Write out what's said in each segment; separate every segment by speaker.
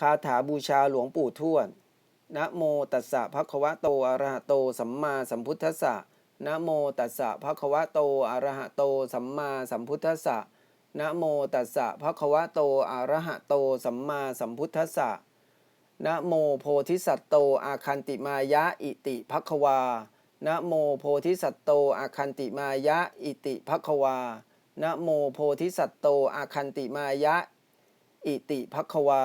Speaker 1: คาถาบูชาหลวงปู่ทวดนะโมตัสสะภะคะวะโตอะระหะโตสัมมาสัมพุทธัสสะนะโมตัสสะภะคะวะโตอะระหะโตสัมมาสัมพุทธัสสะนะโมตัสสะภะคะวะโตอะระหะโตสัมมาสัมพุทธัสสะนะโมโพธิสัตโตอาคันติมายะอิติภควานะโมโพธิสัตโตอาคันติมายะอิติภควานะโมโพธิสัตโตอาคันติมายะอิติภควา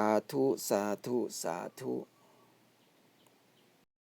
Speaker 1: าธุ สาธุ สาธุ